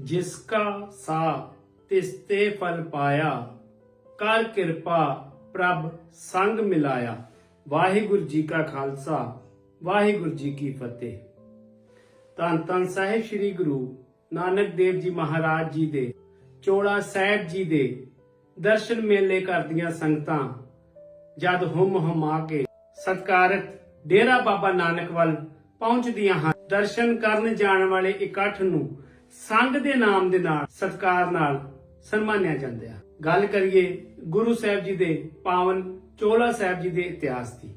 ਜਿਸ ਕਾ ਸਾ ਤਿਸ ਤੇ ਫਲ ਪਾਇਆ, ਕਰ ਕਿਰਪਾ ਪ੍ਰਭ ਸੰਗ ਮਿਲਾਇਆ। ਵਾਹਿਗੁਰੂ ਜੀ ਕਾ ਖਾਲਸਾ, ਵਾਹਿਗੁਰੂ ਜੀ ਕੀ ਫਤਿਹ। ਧੰਨ ਧੰਨ ਸਾਹਿਬ ਸ੍ਰੀ ਗੁਰੂ ਨਾਨਕ ਦੇਵ ਜੀ ਮਹਾਰਾਜ ਜੀ ਦੇ, ਚੋਲਾ ਸਾਹਿਬ ਜੀ ਦੇ ਦਰਸ਼ਨ ਮੇਲੇ ਕਰਦੀਆਂ ਸੰਗਤਾਂ, ਜਦ ਹੁਮ ਹੁਮਾ ਕੇ ਸਤਕਾਰਤ ਡੇਰਾ ਬਾਬਾ ਨਾਨਕ ਵੱਲ ਪਹੁੰਚਦੀਆਂ ਹਨ। ਦਰਸ਼ਨ ਕਰਨ ਜਾਣ ਵਾਲੇ ਇਕੱਠ ਨੂੰ ਸੰਗ ਦੇ ਨਾਮ ਦੇ ਨਾਲ, ਸਤਕਾਰ ਨਾਲ ਸਨਮਾਨਿਆ ਜਾਂਦਾ ਹੈ। ਗੱਲ ਕਰੀਏ ਗੁਰੂ ਸਾਹਿਬ ਜੀ ਦੇ ਪਾਵਨ ਚੋਲਾ ਸਾਹਿਬ ਜੀ ਦੇ ਇਤਿਹਾਸ ਦੀ।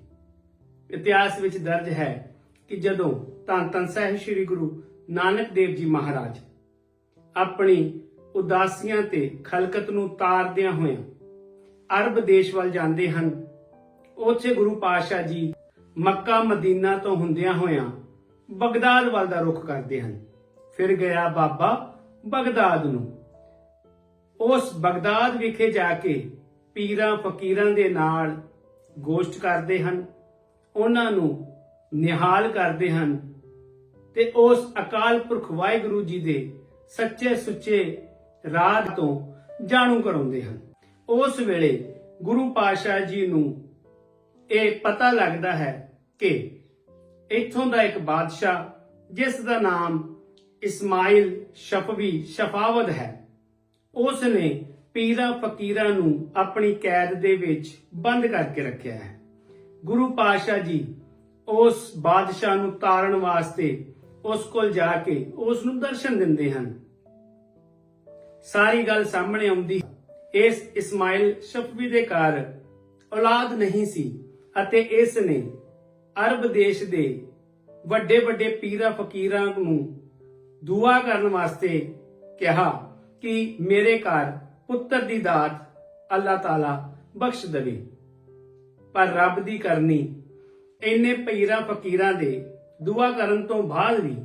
ਇਤਿਹਾਸ ਵਿੱਚ ਦਰਜ ਹੈ ਕਿ ਜਦੋਂ ਧੰਨ ਧੰਨ ਸਾਹਿਬ ਸ੍ਰੀ ਗੁਰੂ ਨਾਨਕ ਦੇਵ ਜੀ ਮਹਾਰਾਜ ਆਪਣੀ ਉਦਾਸੀਆਂ ਤੇ ਖਲਕਤ ਨੂੰ ਤਾਰਦਿਆਂ ਹੋਇਆਂ ਅਰਬ ਦੇਸ਼ ਵੱਲ ਜਾਂਦੇ ਹਨ, ਉੱਥੇ ਗੁਰੂ ਪਾਤਸ਼ਾਹ ਜੀ ਮੱਕਾ ਮਦੀਨਾ ਤੋਂ ਹੁੰਦਿਆਂ ਹੋਇਆਂ ਬਗਦਾਦ ਵੱਲ ਦਾ ਰੁਖ ਕਰਦੇ ਹਨ। ਫਿਰ ਗਿਆ ਬਾਬਾ ਬਗਦਾਦ ਨੂੰ। ਉਸ ਬਗਦਾਦ ਵਿਖੇ ਜਾ ਕੇ ਪੀਰਾਂ ਫਕੀਰਾਂ ਦੇ ਨਾਲ ਗੋਸ਼ਟ ਕਰਦੇ ਹਨ, ਉਹਨਾਂ ਨੂੰ ਨਿਹਾਲ ਕਰਦੇ ਹਨ ਤੇ ਉਸ ਅਕਾਲ ਪੁਰਖ ਵਾਹਿਗੁਰੂ ਜੀ ਦੇ ਸੱਚੇ ਸੁੱਚੇ ਰਾਹ ਤੋਂ ਜਾਣੂ ਕਰਾਉਂਦੇ ਹਨ। ਉਸ ਵੇਲੇ ਗੁਰੂ ਪਾਤਸ਼ਾਹ ਜੀ ਨੂੰ ਇਹ ਪਤਾ ਲੱਗਦਾ ਹੈ ਕਿ ਇੱਥੋਂ ਦਾ ਇੱਕ ਬਾਦਸ਼ਾਹ, ਜਿਸ ਦਾ ਨਾਮ ਇਸਮਾਇਲ ਸ਼ਫਵੀ ਸ਼ਫਾਵਦ ਹੈ। ਉਸ ਨੇ ਪੀਰਾਂ ਫਕੀਰਾਂ ਨੂੰ ਆਪਣੀ ਕੈਦ ਦੇ ਵਿੱਚ ਬੰਦ ਕਰਕੇ ਰੱਖਿਆ ਹੈ। ਗੁਰੂ ਪਾਤਸ਼ਾਹ ਜੀ ਉਸ ਬਾਦਸ਼ਾਹ ਨੂੰ ਤਾਰਨ ਵਾਸਤੇ ਉਸ ਕੋਲ ਜਾ ਕੇ ਉਸ ਨੂੰ ਦਰਸ਼ਨ ਦਿੰਦੇ ਹਨ। ਸਾਰੀ ਗੱਲ ਸਾਹਮਣੇ ਆਉਂਦੀ ਹੈ। ਇਸ ਇਸਮਾਇਲ ਸ਼ਫਵੀ ਦੇ ਘਰ ਔਲਾਦ ਨਹੀਂ ਸੀ ਅਤੇ ਇਸ ਨੇ ਅਰਬ ਦੇਸ਼ ਦੇ ਵੱਡੇ ਵੱਡੇ ਪੀਰਾਂ ਫਕੀਰਾਂ ਨੂੰ ਦੁਆ ਕਰਨ ਵਾਸਤੇ ਕਿਹਾ ਕਿ ਮੇਰੇ ਘਰ ਪੁੱਤਰ ਦੀ ਦਾਤ ਅੱਲਾਹ ਤਾਲਾ ਬਖਸ਼ ਦੇਵੇ। ਪਰ ਰੱਬ ਦੀ ਕਰਨੀ ਇੰਨੇ ਪੀਰਾਂ ਫਕੀਰਾਂ ਦੇ ਦੁਆ ਕਰਨ ਤੋਂ ਬਾਅਦ ਵੀ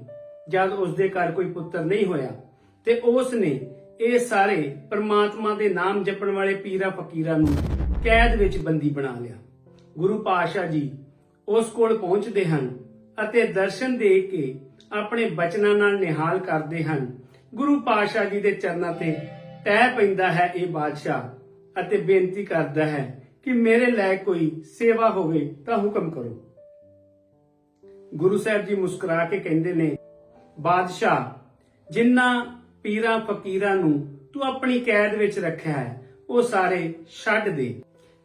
ਜਦ ਉਸ ਦੇ ਘਰ ਕੋਈ ਪੁੱਤਰ ਨਹੀਂ ਹੋਇਆ ਤੇ ਉਸ ਨੇ ਇਹ ਸਾਰੇ ਪ੍ਰਮਾਤਮਾ ਦੇ ਨਾਮ ਜਪਣ ਵਾਲੇ ਪੀਰਾਂ ਫਕੀਰਾਂ ਨੂੰ ਕੈਦ ਵਿੱਚ ਬੰਦੀ ਬਣਾ ਲਿਆ। ਗੁਰੂ ਪਾਤਸ਼ਾਹ ਜੀ ਉਸ ਕੋਲ ਪਹੁੰਚਦੇ ਹਨ ਅਤੇ ਦਰਸ਼ਨ ਦੇ ਕੇ ਆਪਣੇ ਬਚਨਾਂ ਨਾਲ ਨਿਹਾਲ ਕਰਦੇ ਹਨ। ਗੁਰੂ ਪਾਤਸ਼ਾਹ ਜੀ ਦੇ ਚਰਨਾਂ ਤੇ ਤੈ ਪੈਂਦਾ ਹੈ ਇਹ ਬਾਦਸ਼ਾਹ ਅਤੇ ਬੇਨਤੀ ਕਰਦਾ ਹੈ ਕਿ ਮੇਰੇ ਲੈ ਕੋਈ ਸੇਵਾ ਹੋਵੇ ਤਾਂ ਹੁਕਮ ਕਰੋ। ਗੁਰੂ ਸਾਹਿਬ ਜੀ ਮੁਸਕਰਾ ਕੇ ਕਹਿੰਦੇ ਨੇ, ਬਾਦਸ਼ਾਹ ਜਿਨ੍ਹਾਂ ਪੀਰਾਂ ਫਕੀਰਾਂ ਨੂੰ ਤੂੰ ਆਪਣੀ ਕੈਦ ਵਿੱਚ ਰੱਖਿਆ ਹੈ, ਉਹ ਸਾਰੇ ਛੱਡ ਦੇ।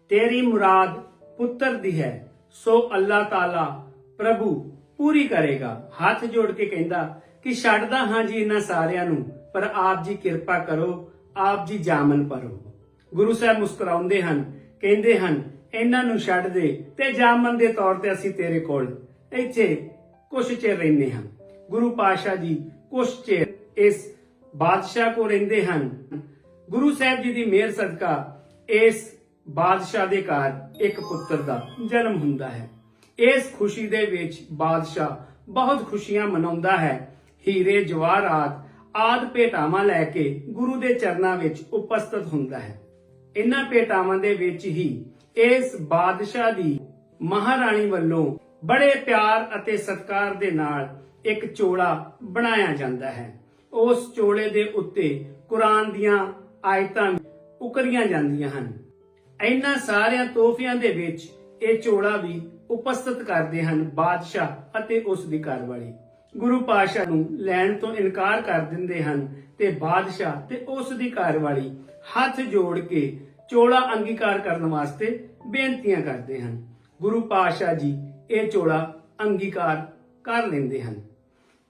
ਤੇਰੀ ਮੁਰਾਦ ਪੁੱਤਰ ਦੀ ਹੈ, ਸੋ ਅੱਲਾਹ ਤਾਲਾ ਪ੍ਰਭੂ ਪੂਰੀ ਕਰੇਗਾ। ਹੱਥ ਜੋੜ ਕੇ ਕਹਿੰਦਾ ਕਿ ਛੱਡਦਾ ਹਾਂ ਜੀ ਇਹਨਾਂ ਸਾਰਿਆਂ ਨੂੰ, ਪਰ ਆਪ ਜੀ ਕਿਰਪਾ ਕਰੋ, ਆਪ ਜੀ ਜਾਮਨ ਪਰੋ ਗੁਰੂ ਸਾਹਿਬ ਮੁਸਕਰਾਉਂਦੇ ਹਨ, ਕਹਿੰਦੇ ਹਨ, ਇਹਨਾਂ ਨੂੰ ਛੱਡ ਦੇ ਤੇ ਜਾਮਨ ਦੇ ਤੌਰ ਤੇ ਅਸੀਂ ਤੇਰੇ ਕੋਲ। ਇੱਥੇ ਕੁਛ ਚਿਰ ਰਹਿੰਦੇ ਹਾਂ। ਗੁਰੂ ਪਾਤਸ਼ਾਹ ਜੀ ਕੁਛ ਚਿਰ ਇਸ ਬਾਦਸ਼ਾਹ ਕੋ ਰਹਿੰਦੇ ਹਨ। ਗੁਰੂ ਸਾਹਿਬ ਜੀ ਦੀ ਮਿਹਰ ਸਦਕਾ ਇਸ ਬਾਦਸ਼ਾਹ ਦੇ ਘਰ ਇੱਕ ਪੁੱਤਰ ਦਾ ਜਨਮ ਹੁੰਦਾ ਹੈ। ਇਸ ਖੁਸ਼ੀ ਦੇ ਵਿੱਚ ਬਾਦਸ਼ਾਹ ਬਹੁਤ ਖੁਸ਼ੀਆਂ ਮਨਾਉਂਦਾ ਹੈ। ਹੀਰੇ ਜਵਾਹਰਾਤ ਆਦ ਭੇਟਾਵਾਂ ਲੈ ਕੇ ਗੁਰੂ ਦੇ ਚਰਨਾਂ ਵਿੱਚ ਉਪਸਥਿਤ ਹੁੰਦਾ ਹੈ। ਇਹਨਾਂ ਭੇਟਾਵਾਂ ਦੇ ਵਿੱਚ ਹੀ ਇਸ ਬਾਦਸ਼ਾਹ ਦੀ ਮਹਾਰਾਣੀ ਵੱਲੋਂ ਬੜੇ ਪਿਆਰ ਅਤੇ ਸਤਿਕਾਰ ਦੇ ਨਾਲ ਇੱਕ ਚੋਲਾ ਬਣਾਇਆ ਜਾਂਦਾ ਹੈ। ਉਸ ਚੋਲੇ ਦੇ ਉੱਤੇ ਕੁਰਾਨ ਦੀਆਂ ਆਇਤਾਂ ਉਕਰੀਆਂ ਜਾਂਦੀਆਂ ਹਨ। ਇਹਨਾਂ ਸਾਰਿਆਂ ਤੋਹਫਿਆਂ ਦੇ ਵਿੱਚ ਇਹ ਚੋਲਾ ਵੀ ਉਪਸਥਿਤ ਕਰਦੇ ਹਨ ਬਾਦਸ਼ਾਹ ਅਤੇ ਉਸ ਦੀ ਘਰਵਾਲੀ। ਗੁਰੂ ਪਾਤਸ਼ਾਹ ਨੂੰ ਲੈਣ ਤੋਂ ਇਨਕਾਰ ਕਰ ਦਿੰਦੇ ਹਨ ਤੇ ਬਾਦਸ਼ਾਹ ਤੇ ਉਸ ਦੀ ਘਰਵਾਲੀ ਹੱਥ ਜੋੜ ਕੇ ਚੋਲਾ ਅੰਗੀਕਾਰ ਕਰਨ ਵਾਸਤੇ ਬੇਨਤੀਆਂ ਕਰਦੇ ਹਨ। ਗੁਰੂ ਪਾਤਸ਼ਾਹ ਜੀ ਇਹ ਚੋਲਾ ਅੰਗੀਕਾਰ ਕਰ ਲੈਂਦੇ ਹਨ।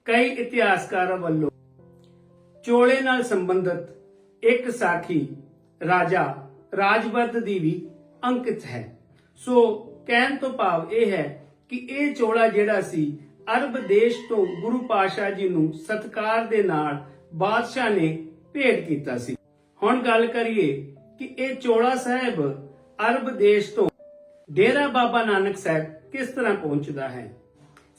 ਕਈ ਇਤਿਹਾਸਕਾਰਾਂ ਵੱਲੋਂ ਚੋਲੇ ਨਾਲ ਸੰਬੰਧਿਤ ਇੱਕ ਸਾਖੀ ਰਾਜਾ ਰਾਜਵਰਦ ਦੀ ਵੀ ਅੰਕਿਤ ਹੈ। ਸੋ ਕਹਿਣ ਤੋਂ ਭਾਵ ਇਹ ਹੈ ਕਿ ਇਹ ਚੋਲਾ ਜਿਹੜਾ ਸੀ, ਅਰਬ ਦੇਸ਼ ਤੋਂ ਗੁਰੂ ਪਾਤਸ਼ਾਹ ਜੀ ਨੂੰ ਸਤਕਾਰ ਦੇ ਨਾਲ ਬਾਦਸ਼ਾਹ ਨੇ ਭੇਟ ਕੀਤਾ ਸੀ। ਹੁਣ ਗੱਲ ਕਰੀਏ ਕਿ ਇਹ ਚੋਲਾ ਸਾਹਿਬ ਅਰਬ ਦੇਸ਼ ਤੋਂ ਡੇਰਾ ਬਾਬਾ ਨਾਨਕ ਸਾਹਿਬ ਕਿਸ ਤਰ੍ਹਾਂ ਪਹੁੰਚਦਾ ਹੈ?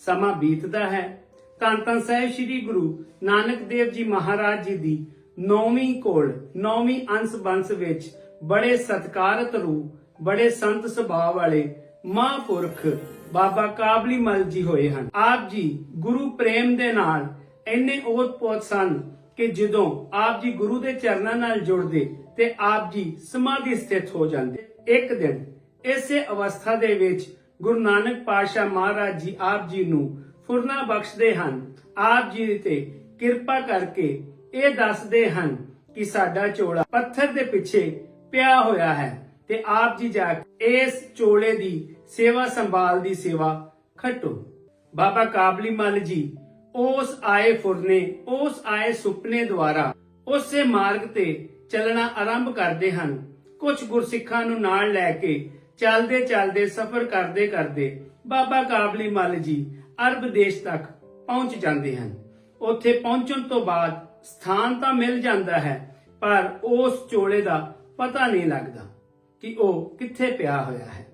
ਸਮਾਂ ਬੀਤਦਾ ਹੈ। ਧੰਨ ਧੰਨ ਸਾਹਿਬ ਸ੍ਰੀ ਗੁਰੂ ਨਾਨਕ ਦੇਵ ਜੀ ਮਹਾਰਾਜ ਜੀ ਦੀ ਨੌਵੀਂ ਕੋਲ, ਨੌਵੀਂ ਅੰਸ ਬੰਸ ਵਿੱਚ ਬੜੇ ਸਤਕਾਰਤ ਰੂਪ, ਬੜੇ ਸੰਤ ਸੁਭਾਅ ਵਾਲੇ ਮਹਾਂਪੁਰਖ ਬਾਬਾ ਕਾਬਲੀ ਮਲ ਜੀ ਹੋਏ ਹਨ। ਆਪ ਜੀ ਗੁਰੂ ਪ੍ਰੇਮ ਦੇ ਨਾਲ ਇੰਨੇ ਓਤ-ਪੋਤ ਸਨ ਕਿ ਜਦੋਂ ਆਪ ਜੀ ਗੁਰੂ ਦੇ ਚਰਨਾਂ ਨਾਲ ਜੁੜਦੇ ਤੇ ਆਪ ਜੀ ਸਮਾਧੀ ਸਥਿਤ ਹੋ ਜਾਂਦੇ। ਇੱਕ ਦਿਨ ਇਸੇ ਅਵਸਥਾ ਦੇ ਵਿੱਚ ਗੁਰੂ ਨਾਨਕ ਪਾਤਸ਼ਾਹ ਮਹਾਰਾਜ ਜੀ ਆਪ ਜੀ ਨੂੰ ਫੁਰਨਾ ਬਖਸ਼ਦੇ ਹਨ। ਆਪ ਜੀ ਤੇ ਕਿਰਪਾ ਕਰਕੇ ਇਹ ਦੱਸਦੇ ਹਨ ਕਿ ਸਾਡਾ ਚੋਲਾ ਪੱਥਰ ਦੇ ਪਿੱਛੇ ਪਿਆ ਹੋਇਆ ਹੈ ਤੇ ਆਪ ਜੀ ਜਾ ਕੇ ਇਸ ਚੋਲੇ ਦੀ ਸੇਵਾ ਸੰਭਾਲ ਦੀ ਸੇਵਾ ਖੱਟੋ। ਬਾਬਾ ਕਾਬਲੀ ਮੱਲ ਜੀ, ਉਸ ਆਏ ਫੁਰਨੇ, ਉਸ ਆਏ ਸੁਪਨੇ ਦੁਆਰਾ ਉਸੇ ਮਾਰਗ ਤੇ ਚੱਲਣਾ ਆਰੰਭ ਕਰਦੇ ਹਨ। ਕੁਝ ਗੁਰਸਿੱਖਾਂ ਨੂੰ ਨਾਲ ਲੈ ਕੇ ਚੱਲਦੇ ਚੱਲਦੇ ਸਫ਼ਰ ਕਰਦੇ ਕਰਦੇ ਬਾਬਾ ਕਾਬਲੀ ਮੱਲ ਜੀ ਅਰਬ ਦੇਸ਼ ਤੱਕ ਪਹੁੰਚ ਜਾਂਦੇ ਹਨ। ਉੱਥੇ ਪਹੁੰਚਣ ਤੋਂ ਬਾਅਦ ਸਥਾਨ ਤਾਂ ਮਿਲ ਜਾਂਦਾ ਹੈ, ਪਰ ਉਸ ਚੋਲੇ ਦਾ ਪਤਾ ਨਹੀਂ ਲੱਗਦਾ ਕਿ ਉਹ ਕਿੱਥੇ ਪਿਆ ਹੋਇਆ ਹੈ।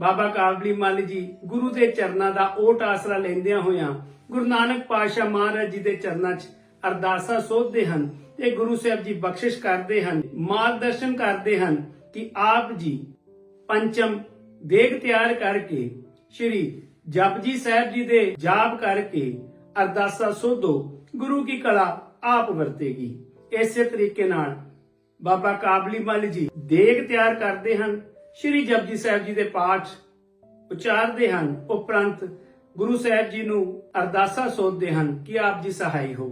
ਬਾਬਾ ਕਾਬਲੀ ਮੱਲ ਜੀ, ਗੁਰੂ ਦੇ ਚਰਨਾਂ ਦਾ ਓਟ ਆਸਰਾ ਲੈਂਦਿਆਂ ਹੋਇਆਂ ਗੁਰੂ ਨਾਨਕ ਪਾਤਸ਼ਾਹ ਮਹਾਰਾਜ ਜੀ ਦੇ ਚਰਨਾਂ 'ਚ ਅਰਦਾਸਾਂ ਸੋਧਦੇ ਹਨ ਤੇ ਗੁਰੂ ਸਾਹਿਬ ਜੀ ਬਖਸ਼ਿਸ਼ ਕਰਦੇ ਹਨ, ਮਾਰਗਦਰਸ਼ਨ ਕਰਦੇ ਹਨ ਕਿ ਆਪ ਜੀ ਪੰਚਮ ਦੇਗ ਤਿਆਰ ਕਰਕੇ, ਸ਼੍ਰੀ ਜਪਜੀ ਸਾਹਿਬ ਜੀ ਦੇ ਜਾਪ ਕਰਕੇ ਅਰਦਾਸਾ ਸੋਧੋ, ਗੁਰੂ ਕੀ ਕਲਾ ਆਪ ਵਰਤੇਗੀ। ਇਸੇ ਤਰੀਕੇ ਨਾਲ ਬਾਬਾ ਕਾਬਲੀ ਮੱਲ ਜੀ ਦੇਗ ਤਿਆਰ ਕਰਦੇ ਹਨ ਸ਼੍ਰੀ ਜਪਜੀ ਸਾਹਿਬ ਜੀ ਦੇ ਪਾਠ ਉਚਾਰਦੇ ਹਨ। ਉਪਰੰਤ ਗੁਰੂ ਸਾਹਿਬ ਜੀ ਨੂੰ ਅਰਦਾਸਾ ਸੋਧਦੇ ਹਨ ਕਿ ਆਪ ਜੀ ਸਹਾਈ ਹੋ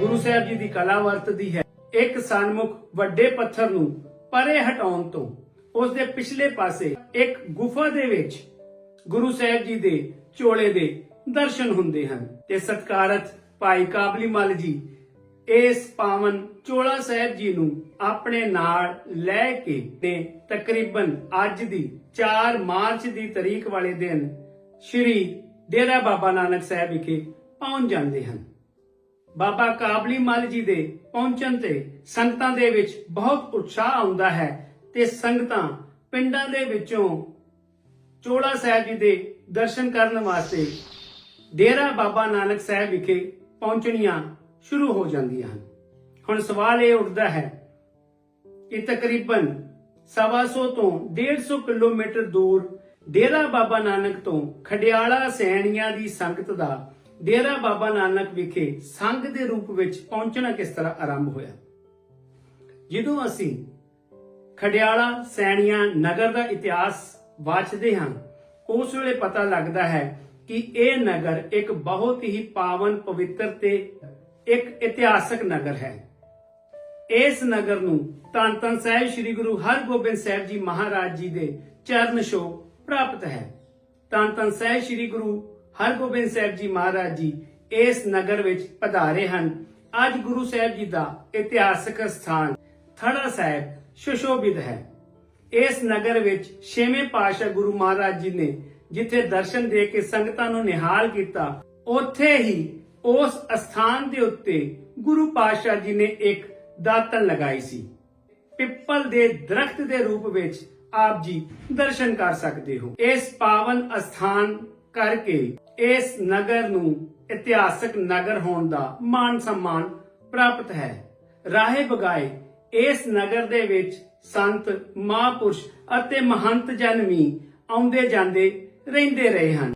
ਗੁਰੂ ਸਾਹਿਬ ਜੀ ਦੀ ਕਲਾ ਵਰਤਦੀ ਹੈ। ਇੱਕ ਸਨਮੁਖ ਵੱਡੇ ਪੱਥਰ ਨੂੰ ਪਰੇ ਹਟਾਉਣ ਤੋਂ ਉਸ ਦੇ ਪਿਛਲੇ ਪਾਸੇ ਇੱਕ ਗੁਫਾ ਦੇ ਵਿੱਚ ਗੁਰੂ ਸਾਹਿਬ ਜੀ ਦੇ ਚੋਲੇ ਦੇ ਦਰਸ਼ਨ ਹੁੰਦੇ ਹਨ। ਤੇ ਸਤਕਾਰਤ ਭਾਈ ਕਾਬਲੀ ਮੱਲ ਜੀ ਇਸ ਪਾਵਨ ਚੋਲਾ ਸਾਹਿਬ ਜੀ ਨੂੰ ਆਪਣੇ ਨਾਲ ਲੈ ਕੇ ਤੇ ਤਕਰੀਬਨ ਅੱਜ ਦੀ 4 ਮਾਰਚ ਦੀ ਤਰੀਕ ਵਾਲੇ ਦਿਨ ਸ਼੍ਰੀ ਡੇਰਾ ਬਾਬਾ ਨਾਨਕ ਸਾਹਿਬ ਵਿਖੇ ਪਹੁੰਚ ਜਾਂਦੇ ਹਨ। ਬਾਬਾ ਕਾਬਲੀ ਮੱਲ ਜੀ ਦੇ ਪਹੁੰਚਣ ਤੇ ਸੰਗਤਾਂ ਦੇ ਵਿੱਚ ਬਹੁਤ ਉਤਸ਼ਾਹ ਆਉਂਦਾ ਹੈ ਤੇ ਸੰਗਤਾਂ ਪਿੰਡਾਂ ਦੇ ਵਿੱਚੋਂ ਚੋਲਾ ਸਾਹਿਬ ਜੀ ਦੇ ਦਰਸ਼ਨ ਕਰਨ ਵਾਸਤੇ ਡੇਰਾ ਬਾਬਾ ਨਾਨਕ ਸਾਹਿਬ ਵਿਖੇ ਪਹੁੰਚਣੀਆਂ ਸ਼ੁਰੂ ਹੋ ਜਾਂਦੀਆਂ ਹਨ। ਹੁਣ ਸਵਾਲ ਇਹ ਉੱਠਦਾ ਹੈ ਕਿ ਤਕਰੀਬਨ 150 ਤੋਂ 150 ਕਿਲੋਮੀਟਰ ਦੂਰ ਡੇਰਾ ਬਾਬਾ ਨਾਨਕ ਤੋਂ ਖਡਿਆਲਾ ਸੈਣੀਆਂ ਦੀ ਸੰਗਤ ਦਾ ਡੇਰਾ ਬਾਬਾ ਨਾਨਕ ਵਿਖੇ ਸੰਗ ਦੇ ਰੂਪ ਵਿੱਚ ਪਹੁੰਚਣਾ ਕਿਸ ਤਰ੍ਹਾਂ ਆਰੰਭ ਹੋਇਆ? ਜਦੋਂ ਅਸੀਂ ਖਡਿਆਲਾ ਸੈਣੀਆਂ ਨਗਰ ਦਾ ਇਤਿਹਾਸ ਵਾਚਦੇ ਹਾਂ, ਉਸ ਵੇਲੇ ਪਤਾ ਲੱਗਦਾ ਹੈ ਕਿ ਇਹ ਨਗਰ ਇੱਕ ਬਹੁਤ ਹੀ ਪਾਵਨ ਪਵਿੱਤਰ ਤੇ ਇੱਕ ਇਤਿਹਾਸਕ ਨਗਰ ਹੈ। ਇਸ ਨਗਰ ਨੂੰ ਧੰਨ ਧੰਨ ਸਾਹਿਬ ਸ੍ਰੀ ਗੁਰੂ ਹਰਗੋਬਿੰਦ ਸਾਹਿਬ ਜੀ ਮਹਾਰਾਜ ਜੀ ਦੇ ਚਰਨ ਛੋਹ ਪ੍ਰਾਪਤ ਹੈ। ਧੰਨ ਧੰਨ ਸਾਹਿਬ ਸ੍ਰੀ ਗੁਰੂ ਹਰਗੋਬਿੰਦ ਸਾਹਿਬ ਜੀ ਮਹਾਰਾਜ ਜੀ ਇਸ ਨਗਰ ਵਿੱਚ ਪਧਾਰੇ ਹਨ। ਅੱਜ ਗੁਰੂ ਸਾਹਿਬ ਜੀ ਦਾ ਇਤਿਹਾਸਕ ਸਥਾਨ ਥੜਾ ਸਾਹਿਬ ਸ਼ੋਸ਼ੋਭਿਤ ਹੈ। ਇਸ ਨਗਰ ਵਿੱਚ ਛੇਵੇਂ ਪਾਤਸ਼ਾਹ ਗੁਰੂ ਮਹਾਰਾਜ ਜੀ ਨੇ ਜਿੱਥੇ ਦਰਸ਼ਨ ਦੇ ਕੇ ਸੰਗਤਾਂ ਨੂੰ ਨਿਹਾਲ ਕੀਤਾ, ਉੱਥੇ ਹੀ ਉਸ ਅਸਥਾਨ ਦੇ ਉੱਤੇ ਗੁਰੂ ਪਾਤਸ਼ਾਹ ਜੀ ਨੇ ਇੱਕ ਦਾਤਨ ਲਗਾਈ ਸੀ। ਪਿੱਪਲ ਦੇ ਦਰਖਤ ਦੇ ਰੂਪ ਵਿੱਚ ਆਪ ਜੀ ਦਰਸ਼ਨ ਕਰ ਸਕਦੇ ਹੋ। ਇਸ ਪਾਵਨ ਅਸਥਾਨ ਕਰਕੇ ਇਸ ਨਗਰ ਨੂੰ ਇਤਿਹਾਸਕ ਨਗਰ ਹੋਣ ਦਾ ਮਾਣ ਸਨਮਾਨ ਪ੍ਰਾਪਤ ਹੈ। ਰਾਹੇ ਬਗਾਏ ਇਸ ਨਗਰ ਦੇ ਵਿੱਚ ਸੰਤ, ਮਹਾਂਪੁਰਸ਼ ਅਤੇ ਮਹੰਤ ਜਨ ਵੀ ਆਉਂਦੇ ਜਾਂਦੇ ਰਹਿੰਦੇ ਰਹੇ ਹਨ।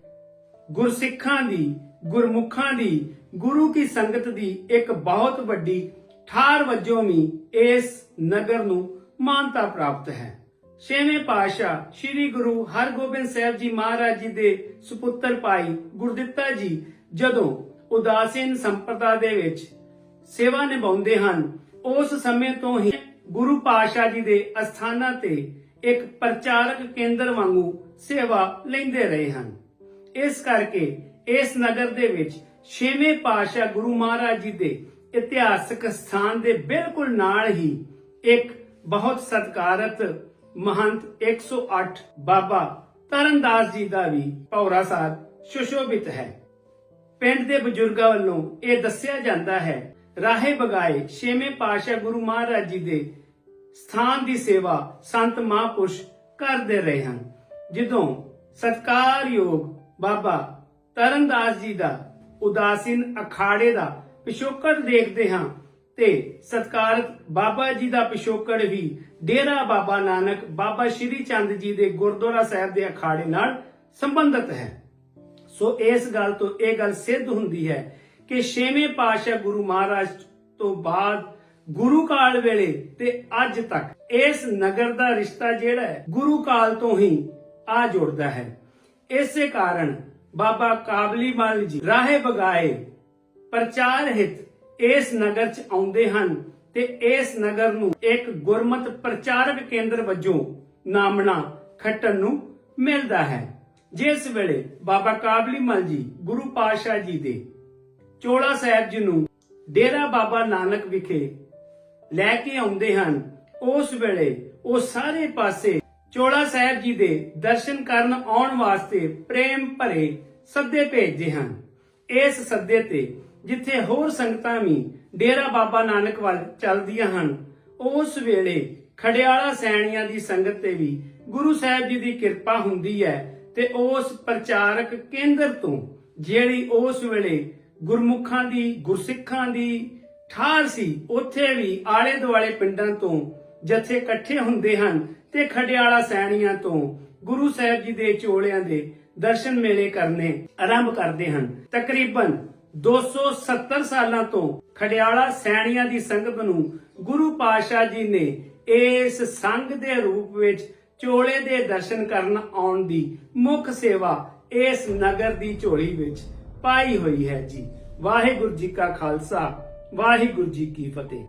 ਗੁਰਸਿੱਖਾਂ ਦੀ, ਗੁਰਮੁਖਾਂ ਦੀ ਗੁਰੂ ਕੀ ਸੰਗਤ ਦੀ ਇੱਕ ਬਹੁਤ ਵੱਡੀ ਠਾਰ ਵਜੋਂ ਵੀ ਇਸ ਨਗਰ ਨੂੰ ਮਾਨਤਾ ਪ੍ਰਾਪਤ ਹੈ। ਛੇਵੇਂ ਪਾਤਸ਼ਾਹ ਸ੍ਰੀ ਗੁਰੂ ਹਰਗੋਬਿੰਦ ਸਾਹਿਬ ਜੀ ਮਹਾਰਾਜ ਜੀ ਦੇ ਸੁਪੁੱਤਰ ਭਾਈ ਗੁਰਦਿੱਤਾ ਜੀ ਜਦੋਂ ਉਦਾਸੀਨ ਸੰਪਰਦਾ ਦੇ ਵਿੱਚ ਸੇਵਾ ਨਿਭਾਉਂਦੇ ਹਨ, ਉਸ ਸਮੇਂ ਤੋਂ ਹੀ ਗੁਰੂ ਪਾਤਸ਼ਾਹ ਜੀ ਦੇ ਅਸਥਾਨਾਂ ਤੇ ਇੱਕ ਪ੍ਰਚਾਰਕ ਕੇਂਦਰ ਵਾਂਗੂ ਸੇਵਾ ਲੈਂਦੇ ਰਹੇ ਹਨ। ਇਸ ਕਰਕੇ ਇਸ ਨਗਰ ਦੇ ਵਿੱਚ ਛੇਵੇਂ ਪਾਤਸ਼ਾਹ ਗੁਰੂ ਮਹਾਰਾਜ ਜੀ ਦੇ ਇਤਿਹਾਸਕ ਸਥਾਨ ਦੇ ਬਿਲਕੁਲ ਨਾਲ ਹੀ ਇੱਕ ਬਹੁਤ ਸਤਿਕਾਰਤ ਮਹੰਤ 108 ਬਾਬਾ ਤਰਨਦਾਸ ਜੀ ਦਾ ਵੀ ਪੌਰਾ ਸਾਹਿਬ ਸੁਸ਼ੋਭਿਤ ਹੈ। ਪਿੰਡ ਦੇ ਬਜ਼ੁਰਗਾਂ ਵੱਲੋਂ ਇਹ ਦੱਸਿਆ ਜਾਂਦਾ ਹੈ, ਰਾਹੇ ਬਗਾਏ ਛੇਵੇਂ ਪਾਤਸ਼ਾਹ ਗੁਰੂ ਮਹਾਰਾਜ ਜੀ ਦੇ ਸਥਾਨ ਦੀ ਸੇਵਾ ਸੰਤ ਮਹਾਂਪੁਰਸ਼ ਕਰਦੇ ਰਹੇ ਹਨ, ਜਦੋਂ ਸਤਕਾਰਯੋਗ ਬਾਬਾ ਤਰਨਦਾਸ ਜੀ ਦਾ ਉਦਾਸੀਨ ਅਖਾੜੇ ਦਾ ਪਿਛੋਕੜ ਦੇਖਦੇ ਹਾਂ ਤੇ ਸਤਕਾਰਤ ਬਾਬਾ ਜੀ ਦਾ ਪਿਛੋਕੜ ਵੀ ਡੇਰਾ ਬਾਬਾ ਨਾਨਕ ਬਾਬਾ ਸ਼੍ਰੀ ਚੰਦ ਜੀ ਦੇ ਗੁਰਦੁਆਰਾ ਸਾਹਿਬ ਦੇ ਅਖਾੜੇ ਨਾਲ ਸੰਬੰਧਿਤ ਹੈ। ਸੋ ਇਸ ਗੱਲ ਤੋਂ ਇਹ ਗੱਲ ਸਿੱਧ ਹੁੰਦੀ ਹੈ ਕਿ ਛੇਵੇਂ ਪਾਤਸ਼ਾਹ ਗੁਰੂ ਮਹਾਰਾਜ ਤੋਂ ਬਾਅਦ ਗੁਰੂ ਕਾਲ ਵੇਲੇ ਤੇ ਅੱਜ ਤੱਕ ਇਸ ਨਗਰ ਦਾ ਰਿਸ਼ਤਾ ਜਿਹੜਾ ਹੈ ਗੁਰੂ ਕਾਲ ਤੋਂ ਹੀ ਆ ਜੁੜਦਾ ਹੈ। ਇਸੇ ਕਾਰਨ ਬਾਬਾ ਕਾਬਲੀ ਮਲ ਜੀ ਰਾਹੇ ਬਗਾਏ, ਪ੍ਰਚਾਰ ਹਿਤ ਇਸ ਨਗਰ ਚ ਆਉਂਦੇ ਹਨ ਤੇ ਇਸ ਨਗਰ ਨੂੰ ਇੱਕ ਗੁਰਮਤ ਪ੍ਰਚਾਰਕ ਕੇਂਦਰ ਵਜੋਂ ਨਾਮਣਾ ਖੱਟਣ ਨੂੰ ਮਿਲਦਾ ਹੈ। ਜਿਸ ਵੇਲੇ ਬਾਬਾ ਕਾਬਲੀ ਮਲ ਜੀ ਗੁਰੂ ਪਾਤਸ਼ਾਹ ਜੀ ਦੇ ਚੋਲਾ ਸਾਹਿਬ ਜੀ ਨੂੰ ਡੇਰਾ ਬਾਬਾ ਨਾਨਕ ਵਿਖੇ ਲੈ ਕੇ ਆਉਂਦੇ ਹਨ, ਉਸ ਵੇਲੇ ਉਹ ਸਾਰੇ ਪਾਸੇ ਚੋਲਾ ਸਾਹਿਬ ਜੀ ਦੇ ਦਰਸ਼ਨ ਕਰਨ ਆਉਣ ਵਾਸਤੇ ਪ੍ਰੇਮ ਭਰੇ ਸੱਦੇ ਭੇਜਦੇ ਹਨ। ਇਸ ਸੱਦੇ ਤੇ ਜਿੱਥੇ ਹੋਰ ਸੰਗਤਾਂ ਵੀ ਡੇਰਾ ਬਾਬਾ ਨਾਨਕ ਵੱਲ ਚੱਲਦੀਆਂ ਹਨ, ਉਸ ਵੇਲੇ ਖੜਿਆਲਾ ਸੈਣੀਆਂ ਦੀ ਸੰਗਤ ਤੇ ਵੀ ਗੁਰੂ ਸਾਹਿਬ ਜੀ ਦੀ ਕਿਰਪਾ ਹੁੰਦੀ ਹੈ ਤੇ ਉਸ ਪ੍ਰਚਾਰਕ ਕੇਂਦਰ ਤੋਂ ਜਿਹੜੀ ਉਸ ਵੇਲੇ ਗੁਰਮੁਖਾਂ ਦੀ, ਗੁਰਸਿੱਖਾਂ ਦੀ ਠਾਰ ਸੀ, ਉੱਥੇ ਵੀ ਆਲੇ ਦੁਆਲੇ ਪਿੰਡਾਂ ਤੋਂ ਜਥੇ ਇਕੱਠੇ ਹੁੰਦੇ ਹਨ ਤੇ ਖੜਿਆਲਾ ਸੈਣੀਆਂ ਤੋਂ ਗੁਰੂ ਸਾਹਿਬ ਜੀ ਦੇ ਚੋਲਿਆਂ ਦੇ ਦਰਸ਼ਨ ਮੇਲੇ ਕਰਨੇ ਆਰੰਭ ਕਰਦੇ ਹਨ। ਤਕਰੀਬਨ 270 ਸਾਲਾਂ ਤੋਂ ਖਡਿਆਲਾ ਸੈਣੀਆਂ ਦੀ ਸੰਗਤ ਨੂੰ ਗੁਰੂ ਪਾਤਸ਼ਾਹ ਜੀ ਨੇ ਇਸ ਸੰਘ ਦੇ ਰੂਪ ਵਿੱਚ ਚੋਲੇ ਦੇ ਦਰਸ਼ਨ ਕਰਨ ਆਉਣ ਦੀ ਮੁੱਖ ਸੇਵਾ ਇਸ ਨਗਰ ਦੀ ਝੋਲੀ ਵਿੱਚ ਪਾਈ ਹੋਈ ਹੈ ਜੀ। ਵਾਹਿਗੁਰੂ ਜੀ ਕਾ ਖਾਲਸਾ, ਵਾਹਿਗੁਰੂ ਜੀ ਕੀ ਫਤਿਹ।